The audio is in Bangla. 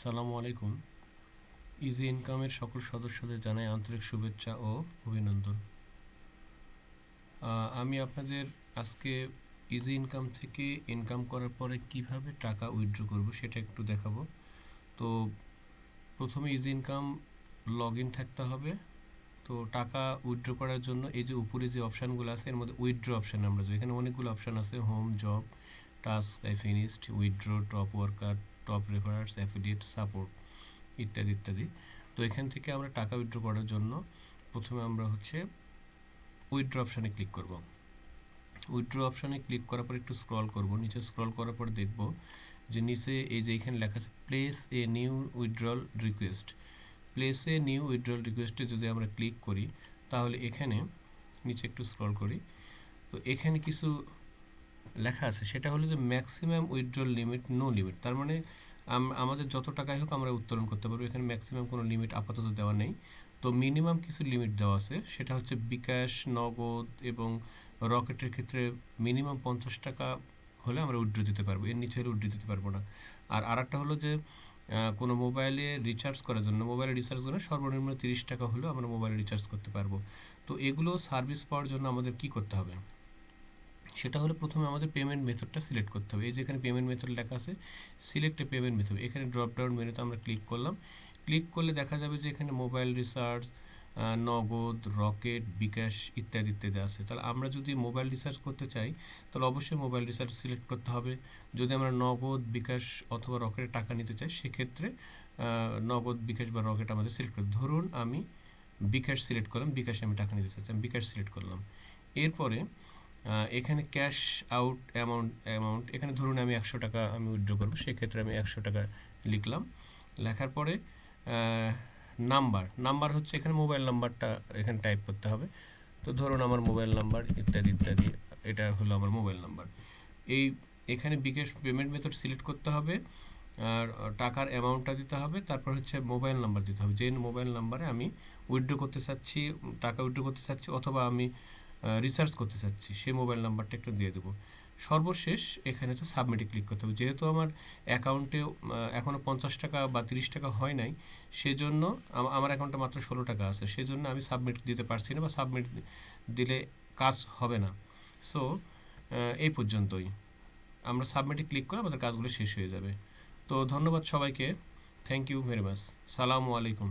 সালামু আলাইকুম। ইজি ইনকামের সকল সদস্যদের জানাই আন্তরিক শুভেচ্ছা ও অভিনন্দন। আমি আপনাদের আজকে ইজি ইনকাম থেকে ইনকাম করার পরে কীভাবে টাকা উইথড্র করব সেটা একটু দেখাবো। তো প্রথমে ইজি ইনকাম লগ ইন থাকতে হবে। তো টাকা উইথড্র করার জন্য এই যে উপরে যে অপশানগুলো আছে, এর মধ্যে উইথড্র অপশান আমরা এখানে অনেকগুলো অপশান আছে home job task I finished withdraw top worker referrers affiliate support ইত্যাদি ইত্যাদি। তো এখান থেকে আমরা টাকা উইথড্র করার জন্য প্রথমে আমরা হচ্ছে উইথড্র অপশানে ক্লিক করব। উইথড্র অপশানে ক্লিক করার পর একটু স্ক্রল করব। নিচে স্ক্রল করার পর দেখব যে নিচে এই যে এখানে লেখা আছে place a new withdrawal request place a new withdrawal রিকোয়েস্টে যদি আমরা ক্লিক করি, তাহলে এখানে নিচে একটু স্ক্রল করি। তো এখানে কিছু লেখা আছে, সেটা হলো যে maximum withdrawal limit no limit তার মানে আমাদের যত টাকাই হোক আমরা উত্তোলন করতে পারব। এখানে ম্যাক্সিমাম কোনো লিমিট আপাতত দেওয়া নেই। তো মিনিমাম কিছু লিমিট দেওয়া আছে। সেটা হচ্ছে বিকাশ, নগদ এবং রকেটের ক্ষেত্রে মিনিমাম পঞ্চাশ টাকা হলে আমরা উইথড্র দিতে পারব। এর নিচে হলে উইথড্র দিতে পারব না। আর আরেকটা হলো যে কোনো মোবাইলে রিচার্জ করার জন্য মোবাইলে রিচার্জ করে সর্বনিম্ন তিরিশ টাকা হলেও আমরা মোবাইলে রিচার্জ করতে পারব। তো এগুলো সার্ভিস পাওয়ার জন্য আমাদের কি করতে হবে? সেটা হলো প্রথমে আমাদের পেমেন্ট মেথডটা সিলেক্ট করতে হবে। এই যেখানে পেমেন্ট মেথড লেখা আছে সিলেক্ট এ পেমেন্ট মেথড এখানে ড্রপ ডাউন মেনুতে আমরা ক্লিক করলাম। ক্লিক করলে দেখা যাবে যে এখানে mobile recharge Nagad Rocket bKash ইত্যাদি ইত্যাদি আছে। তাহলে আমরা যদি মোবাইল রিচার্জ করতে চাই, তাহলে অবশ্যই মোবাইল রিচার্জ সিলেক্ট করতে হবে। যদি আমরা নগদ বিকাশ অথবা রকেটের টাকা নিতে চাই, সেক্ষেত্রে নগদ বিকাশ বা রকেট আমাদের সিলেক্ট করতে ধরুন আমি বিকাশ সিলেক্ট করলাম বিকাশে আমি টাকা নিতে চাচ্ছি, আমি বিকাশ সিলেক্ট করলাম। এরপরে এখানে ক্যাশ আউট অ্যামাউন্ট অ্যামাউন্ট এখানে ধরুন আমি একশো টাকা আমি উইথড্র করব, সেক্ষেত্রে আমি একশো টাকা লিখলাম। লেখার পরে নাম্বার নাম্বার হচ্ছে এখানে মোবাইল নাম্বারটা এখানে টাইপ করতে হবে। তো ধরুন আমার মোবাইল নাম্বার ইত্যাদি ইত্যাদি, এটা হলো আমার মোবাইল নাম্বার এই, এখানে বিকাশ পেমেন্ট মেথড সিলেক্ট করতে হবে, আর টাকার অ্যামাউন্টটা দিতে হবে, তারপর হচ্ছে মোবাইল নাম্বার দিতে হবে। যে মোবাইল নাম্বারে আমি উইথড্র করতে চাচ্ছি, টাকা উইথড্র করতে চাচ্ছি, অথবা আমি রিসার্চ করতে চাচ্ছি, সেই মোবাইল নাম্বারটা একটু দিয়ে দেবো। সর্বশেষ এখানে হচ্ছে সাবমিটে ক্লিক করতে হবে। যেহেতু আমার অ্যাকাউন্টে এখনও পঞ্চাশ টাকা বা তিরিশ টাকা হয় নাই, সেজন্য আমার অ্যাকাউন্টে মাত্র ষোলো টাকা আছে। সেজন্য আমি সাবমিট দিতে পারছি না বা সাবমিট দিলে কাজ হবে না। সো এই পর্যন্তই। আমরা সাবমিটে ক্লিক করে আমাদের কাজগুলো শেষ হয়ে যাবে। তো ধন্যবাদ সবাইকে। থ্যাংক ইউ ভেরি মাচ সালামু আলাইকুম।